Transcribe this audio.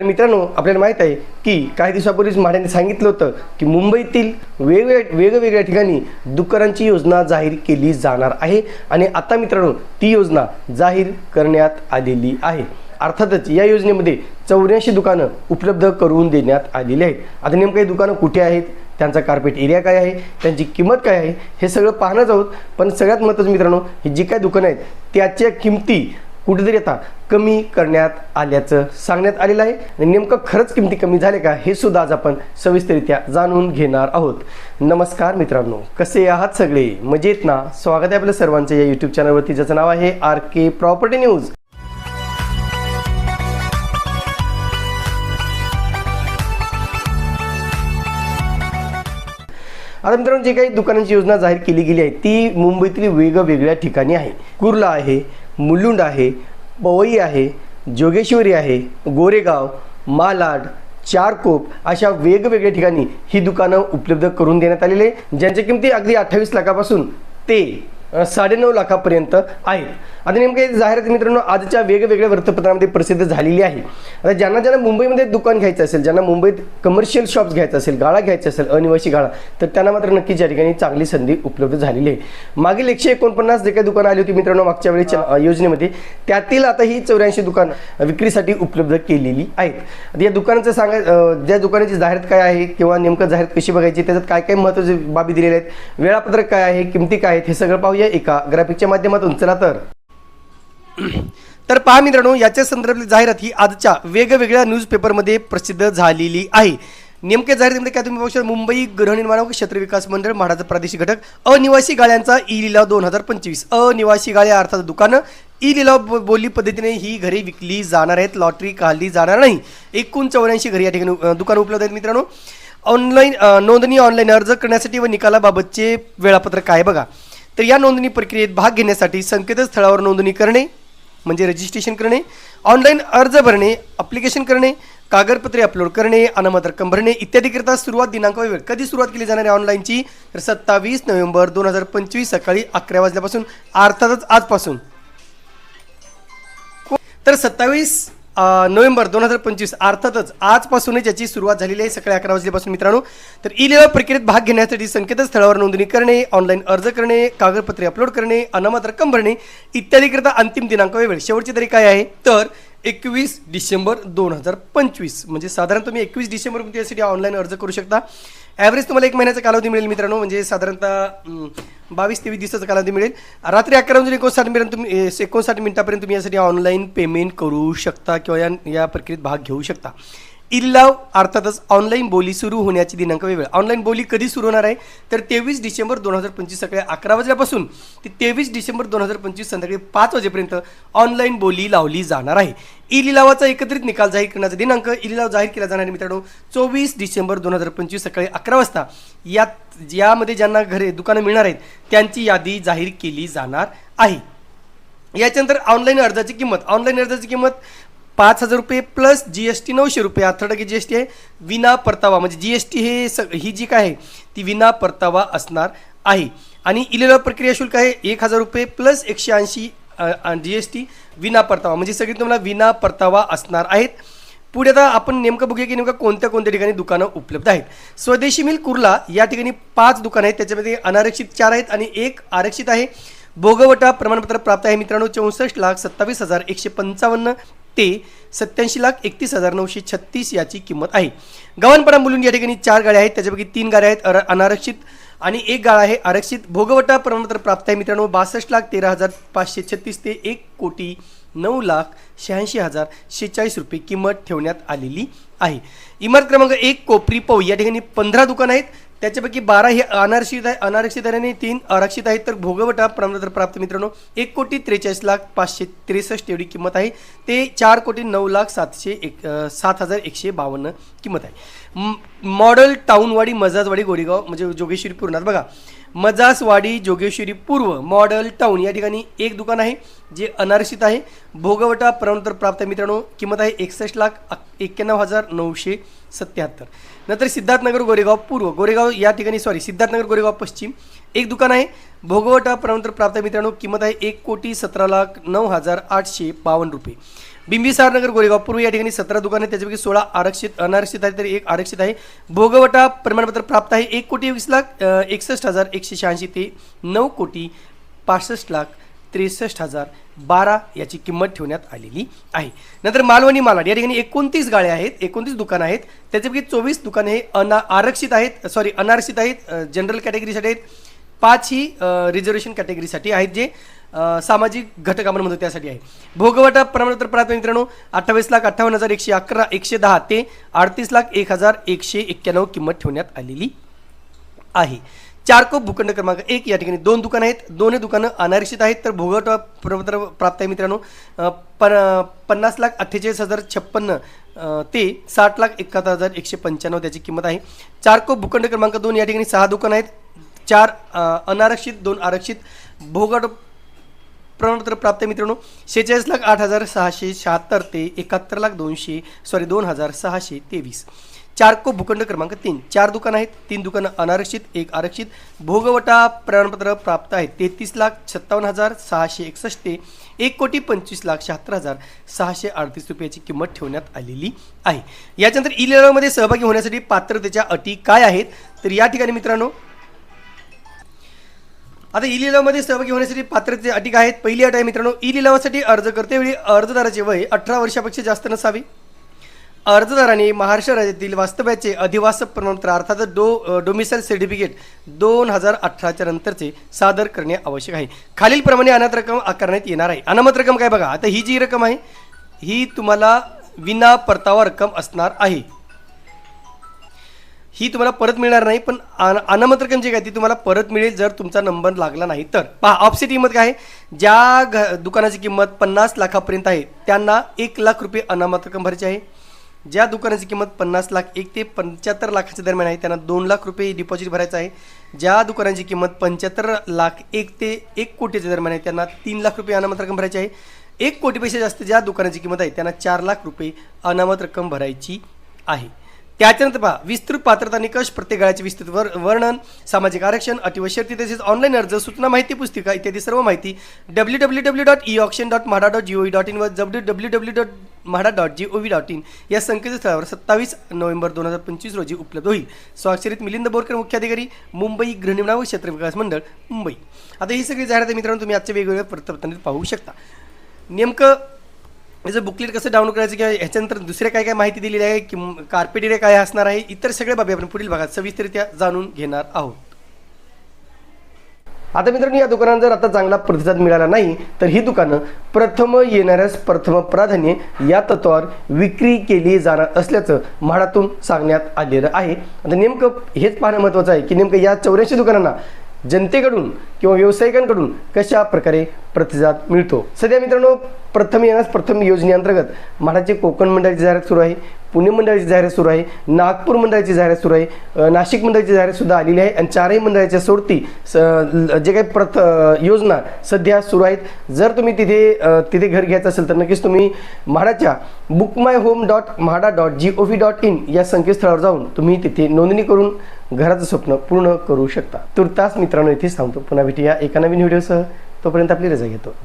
मित्रांनो आपल्याला माहीत आहे की काही दिवसापूर्वीच माड्याने सांगितलं होतं की मुंबईतील वेगवेगळ्या वेगवेगळ्या ठिकाणी दुकानांची योजना जाहीर केली जाणार आहे आणि आता मित्रांनो ती योजना जाहीर करण्यात आलेली आहे. अर्थातच या योजनेमध्ये चौऱ्याऐंशी दुकानं उपलब्ध करून देण्यात आलेली आहेत. आता नेमकं दुकानं कुठे आहेत? त्यांचा कार्पेट एरिया काय आहे? त्यांची किंमत काय आहे? हे सगळं पाहणंच आहोत. पण सगळ्यात महत्त्वाचं मित्रांनो ही जी काय दुकानं आहेत त्याच्या किमती कुठेतरी आता कमी करण्यात आल्याचं सांगण्यात आलेलं आहे. आणि नेमकं खरंच किमती कमी झाले का हे सुद्धा आज आपण सविस्तरित्या जाणून घेणार आहोत. नमस्कार मित्रांनो कसे आहात सगळे? मजेत ना? स्वागत आहे आपल्या सर्वांचं या यूट्यूब चॅनलवरती ज्याचं नाव आहे आर के प्रॉपर्टी न्यूज आता मित्रांनो जे काही दुकानांची योजना जाहीर केली गेली आहे ती मुंबईतील वेगवेगळ्या ठिकाणी आहे. कुर्ला आहे मुलुंड आहे पवई आहे जोगेश्वरी आहे गोरेगाव मालाड चारकोप अशा वेगवेगळ्या ठिकाणी ही दुकानं उपलब्ध करून देण्यात आलेली आहे ज्यांच्या किमती अगदी अठ्ठावीस लाखापासून ते साडेनऊ लाखापर्यंत आहेत आता नेमके जाहिरात मित्रांनो आजच्या वेगवेगळ्या वृत्तपत्रांमध्ये प्रसिद्ध झालेली आहे. आता ज्यांना ज्यांना मुंबईमध्ये दुकान घ्यायचं असेल ज्यांना मुंबईत कमर्शियल शॉप्स घ्यायचं असेल गाळा घ्यायचा असेल अनिवासी गाळा तर त्यांना मात्र नक्कीच या ठिकाणी चांगली संधी उपलब्ध झालेली आहे. मागील एकशे एकोणपन्नास जे काही दुकानं आली होती मित्रांनो मागच्या वेळेच्या योजनेमध्ये त्यातील आता ही चौऱ्याऐंशी दुकान विक्रीसाठी उपलब्ध केलेली आहेत. या दुकानाचं सांगा ज्या दुकानाची जाहिरात काय आहे किंवा नेमकं जाहिरात कशी बघायची त्याच्यात काय काय महत्त्वाचे बाबी दिलेल्या आहेत वेळापत्रक काय आहे किमती काय आहेत हे सगळं पाहूया. एका ग्राफिकच्या माध्यमातून. चला तर. तर पहा मित्रांनो याच्या संदर्भातली जाहिरात ही आजच्या वेगवेगळ्या न्यूजपेपरमध्ये प्रसिद्ध झालेली आहे. नेमक्या जाहिरातीमध्ये काय तुम्ही बघू शकता? मुंबई गृहनिर्माण व क्षेत्र विकास मंडळ म्हाडाचा प्रादेशिक घटक अनिवासी गाळ्यांचा ई लिलाव दोन हजार पंचवीस. अनिवासी गाळ्या अर्थात दुकानं ई लिलाव बोली पद्धतीने ही घरे विकली जाणार आहेत लॉटरी काढली जाणार नाही. एकूण चौऱ्याऐंशी घरी या ठिकाणी दुकानं उपलब्ध आहेत मित्रांनो. ऑनलाईन नोंदणी ऑनलाईन अर्ज करण्यासाठी व निकालाबाबतचे वेळापत्रक काय आहे बघा. तर या नोंदणी प्रक्रियेत भाग घेण्यासाठी संकेतस्थळावर नोंदणी करणे म्हणजे रजिस्ट्रेशन करणे ऑनलाईन अर्ज भरणे अप्लिकेशन करणे कागदपत्रे अपलोड करणे अनामत रक्कम भरणे इत्यादीकरिता सुरुवात दिनांक वेळ. कधी सुरुवात केली जाणार आहे ऑनलाईनची तर सत्तावीस नोव्हेंबर दोन हजार पंचवीस सकाळी अकरा वाजल्यापासून अर्थातच आजपासून. तर सत्तावीस नोव्हेंबर दोन हजार पंचवीस अर्थातच आजपासूनच याची सुरुवात झालेली आहे सकाळी अकरा वाजल्यापासून मित्रांनो. तर ई लिलाव प्रक्रियेत भाग घेण्यासाठी संकेतस्थळावर नोंदणी करणे ऑनलाईन अर्ज करणे कागदपत्रे अपलोड करणे अनामत रक्कम भरणे इत्यादीकरिता अंतिम दिनांक वेळ शेवटची तरी काय आहे? तर एकवीस डिसेंबर दोन हजार पंचवीस. म्हणजे साधारण तुम्ही एकवीस डिसेंबरमध्ये यासाठी ऑनलाईन अर्ज करू शकता. ॲव्हरेज तुम्हाला एक महिन्याचा कालावधी मिळेल मित्रांनो. म्हणजे साधारणतः बावीस तेवीस दिवसाचा कालावधी मिळेल. रात्री अकरा वाजून एकोणसाठ मिनिट तुम्ही एकोणसाठ मिनिटापर्यंत तुम्ही यासाठी ऑनलाईन पेमेंट करू शकता किंवा या या प्रक्रियेत भाग घेऊ शकता. इल्लाव अर्थातच ऑनलाईन बोली सुरू होण्याची दिनांक व वेळ ऑनलाईन बोली कधी सुरू होणार आहे? तर तेवीस डिसेंबर दोन हजार पंचवीस सकाळी अकरा वाजल्यापासून ते तेवीस डिसेंबर दोन हजार पंचवीस संध्याकाळी पाच वाजेपर्यंत ऑनलाईन बोली लावली जाणार आहे. ई लिलावाचा एकत्रित निकाल जाहीर करण्याचा दिनांक ई लिलाव जाहीर केला जाणार आहे मित्रांनो चोवीस डिसेंबर दोन हजार पंचवीस सकाळी अकरा वाजता. यात यामध्ये ज्यांना घरे दुकानं मिळणार आहेत त्यांची यादी जाहीर केली जाणार आहे. याच्यानंतर ऑनलाईन अर्जाची किंमत. ऑनलाईन अर्जाची किंमत पाच हजार रुपये प्लस जी एस टी नऊशे रुपये. अठरा टक्के जी एस टी आहे. विना परतावा. म्हणजे जी एस टी हे स ही जी काय आहे ती विना परतावा असणार आहे. आणि इलेला प्रक्रिया शुल्क आहे एक हजार रुपये प्लस एकशे ऐंशी जी एस टी विना परतावा. म्हणजे सगळी तुम्हाला विना परतावा असणार आहेत. पुढे आता आपण नेमकं बघूया की नेमकं कोणत्या कोणत्या ठिकाणी दुकानं उपलब्ध आहेत. स्वदेशी मिल कुर्ला या ठिकाणी पाच दुकानं आहेत. त्याच्यामध्ये अनारक्षित चार आहेत आणि एक आरक्षित आहे. भोगवटा प्रमाणपत्र प्राप्त आहे मित्रांनो. चौसष्ट लाख सत्तावीस हजार एकशे पंचावन्न ते सत्याऐंशी लाख एकतीस हजार नऊशे छत्तीस याची किंमत आहे. गव्हाणपणा बोलून या ठिकाणी चार गाड्या आहेत. त्याच्यापैकी तीन गाड्या आहेत अर- अनारक्षित आणि एक गाळ आहे आरक्षित. भोगवटा प्रमाणपत्र प्राप्त आहे मित्रांनो. बासष्ट लाख तेरा हजार पाचशे छत्तीस ते एक कोटी नऊ लाख शहाऐंशी हजार शेहेचाळीस रुपये किंमत ठेवण्यात आलेली आहे. इमारत क्रमांक एक कोपरी पौ या ठिकाणी पंधरा दुकान आहेत. त्याच्यापैकी बारा हे अनारक्षित आहे अनारक्षित आहे आणि तीन आरक्षित आहेत. तर भोगवटा प्रमाणपत्र प्राप्त मित्रांनो एक कोटी त्रेचाळीस लाख पाचशे त्रेसष्ट एवढी किंमत आहे. ते चार कोटी नऊ लाख सातशे एक सात हजार एकशे बावन्न किंमत आहे. मॉडेल टाऊनवाडी मजाजवाडी गोरेगाव म्हणजे जोगेश्वरी पूर्णात बघा मजासवाडी जोगेश्वरी पूर्व मॉडेल टाऊन या ठिकाणी एक दुकान आहे जे अनारक्षित आहे. भोगवटा प्रवंतर प्राप्त मित्रांनो किंमत आहे एकसष्ट लाख एक्क्याण्णव हजार नऊशे सत्याहत्तर. नंतर सिद्धार्थनगर गोरेगाव पूर्व गोरेगाव या ठिकाणी सॉरी सिद्धार्थनगर गोरेगाव पश्चिम. एक दुकान आहे. भोगवटा प्रमाणपत्र प्राप्त आहे मित्रांनो. किंमत आहे एक कोटी सतरा लाख नऊ हजार आठशे बावन्न रुपये. बिंबिसार नगर गोरेगाव पूर्व या ठिकाणी सतरा दुकान आहे त्याच्यापैकी सोळा आरक्षित अनारक्षित आहे तर एक आरक्षित आहे. भोगवटा प्रमाणपत्र प्राप्त आहे एक कोटी वीस लाख एकसष्ट हजार एकशे शहाऐंशी ते नऊ कोटी पासष्ट लाख त्रेसष्ट हजार बारा याची किंमत ठेवण्यात आलेली आहे. नंतर मालवणी मालाड या ठिकाणी एकोणतीस गाड्या आहेत एकोणतीस दुकानं आहेत. त्याच्यापैकी चोवीस दुकाने हे अना आरक्षित आहेत सॉरी अनारक्षित आहेत जनरल कॅटेगरीसाठी आहेत. पाच ही रिझर्वेशन कॅटेगरीसाठी आहेत जे सामाजिक घटक आपण म्हणतो त्यासाठी आहे भोगवटा प्रमाणपत्र प्राप्त मित्रांनो अठ्ठावीस लाख अठ्ठावन्न हजार एकशे अकरा एकशे दहा ते अडतीस लाख एक हजार एकशे एक्क्याण्णव किंमत ठेवण्यात आलेली आहे. चारकोप भूखंड क्रमांक एक या ठिकाणी दोन दुकानं आहेत. दोन्ही दुकानं अनारक्षित आहेत. तर भोगवटा प्रमाणपत्र प्राप्त आहे मित्रांनो प पन्नास लाख अठ्ठेचाळीस हजार छप्पन्न ते साठ लाख एकाहत्तर हजार एकशे पंच्याण्णव त्याची किंमत आहे. चारकोप भूखंड क्रमांक दोन या ठिकाणी सहा दुकानं आहेत. चार अनारक्षित दोन आरक्षित भोगड प्रमाणपत्र प्राप्त मित्रांनो. शेहेचाळीस लाख आठ हजार सहाशे शहात्तर ते एकाहत्तर लाख दोनशे सॉरी दोन हजार सहाशे तेवीस. चारको भूखंड क्रमांक तीन. चार दुकानं आहेत. तीन दुकानं अनारक्षित एक आरक्षित. भोगवटा प्रमाणपत्र प्राप्त आहेत तेहतीस लाख सत्तावन्न हजार सहाशे एकसष्ट ते एक कोटी पंचवीस लाख शहात्तर हजार सहाशे अडतीस रुपयाची किंमत ठेवण्यात आलेली आहे. याच्यानंतर ई लिलावामध्ये सहभागी होण्यासाठी पात्रतेच्या अटी काय आहेत? तर या ठिकाणी मित्रांनो आता ई लिलावामध्ये सहभागी होण्यासाठी पात्रते अटी आहेत. पहिली अट आहे मित्रांनो ई लिलावासाठी अर्ज करतेवेळी अर्जदाराचे वय अठरा वर्षापेक्षा जास्त नसावे. अर्जदाराने महाराष्ट्र राज्यातील वास्तव्याचे अधिवास प्रमाणपत्र अर्थात डो डोमिसाईल सर्टिफिकेट दोन हजार अठराच्या नंतरचे सादर करणे आवश्यक आहे. खालीलप्रमाणे अनाथ रक्कम आकारण्यात येणार आहे. अनामत रक्कम काय बघा? आता ही जी रक्कम आहे ही तुम्हाला विना परतावा रक्कम असणार आहे. ही तुम्हाला परत मिळणार नाही पण अन- रक्कम जी काय ती तुम्हाला परत मिळेल जर तुमचा नंबर लागला नाही तर. पहा ऑफसेट किंमत काय आहे? ज्या घ दुकानाची किंमत पन्नास लाखापर्यंत आहे त्यांना एक लाख रुपये अनामंत्रकम रक्कम भरायची आहे. ज्या दुकानाची किंमत पन्नास लाख एक ते पंच्याहत्तर लाखाच्या दरम्यान आहे त्यांना दोन लाख रुपये डिपॉझिट भरायचं आहे. ज्या दुकानाची किंमत पंच्याहत्तर लाख एक ते एक कोटीच्या दरम्यान आहे त्यांना तीन लाख रुपये अनामत रक्कम भरायची आहे. एक कोटीपेक्षा जास्त ज्या दुकानाची किंमत आहे त्यांना चार लाख रुपये अनामत रक्कम भरायची आहे. त्याच्यानंतर पहा विस्तृत पात्रता निकष प्रत्येक गाळ्याचे विस्तृत वर वर्णन सामाजिक आरक्षण अटी व शर्ती तसेच ऑनलाईन अर्ज सूचना माहिती पुस्तिका इत्यादी सर्व माहिती W W W dot E auction dot MHADA dot G O dot in व W W W dot MHADA dot G O V dot in या संकेतस्थळावर सत्तावीस नोव्हेंबर दोन हजार पंचवीस रोजी उपलब्ध होईल. स्वाक्षरित मिलिंद बोरकर मुख्याधिकारी मुंबई गृहनिर्माण व क्षेत्र विकास मंडळ मुंबई. आता ही सगळी जाहिरात मित्रांनो तुम्ही आजच्या वेगवेगळ्या वृत्तपत्रांत पाहू शकता. नेमकं याचं बुकलेट कसं डाउनलोड करायचं किंवा ह्याच्यानंतर दुसऱ्या काय काय माहिती दिलेली आहे की कार्पेट एरिया काय असणार आहे इतर सगळ्या बाबी आपण पुढील भागात सविस्तरित्या जाणून घेणार आहोत. आता मित्रांनो या दुकानात जर आता चांगला प्रतिसाद मिळाला नाही तर ही दुकानं प्रथम येणाऱ्यास प्रथम प्राधान्य या तत्वावर विक्री केली जाणार असल्याचं म्हाडातून सांगण्यात आलेलं आहे. आता नेमकं हेच पाहणं महत्त्वाचं आहे की नेमकं या चौऱ्याऐंशी दुकानांना जनतेकडून किंवा व्यावसायिकांकडून कशा प्रकारे प्रतिसाद मिळतो. सध्या मित्रांनो प्रथम येण्यास प्रथम योजनेअंतर्गत म्हाडाची कोकण मंडळाची जाहिरात सुरू आहे पुणे मंडळाची जाहिरात सुरू आहे नागपूर मंडळाची जाहिरात सुरू आहे नाशिक मंडळाची जाहिरात सुद्धा आलेली आहे आणि चारही मंडळाच्या सोडती स जे काही प्रथ योजना सध्या सुरू आहेत. जर तुम्ही तिथे तिथे घर घ्यायचं असेल तर नक्कीच तुम्ही म्हाडाच्या book my home dot MHADA dot G O V dot in या संकेतस्थळावर जाऊन तुम्ही तिथे नोंदणी करून घराचं स्वप्न पूर्ण करू शकता. तुर्तास मित्रांनो इथेच थांबतो. पुन्हा भेटूया एका नवीन व्हिडिओसह. तोपर्यंत आपली रजा घेतो.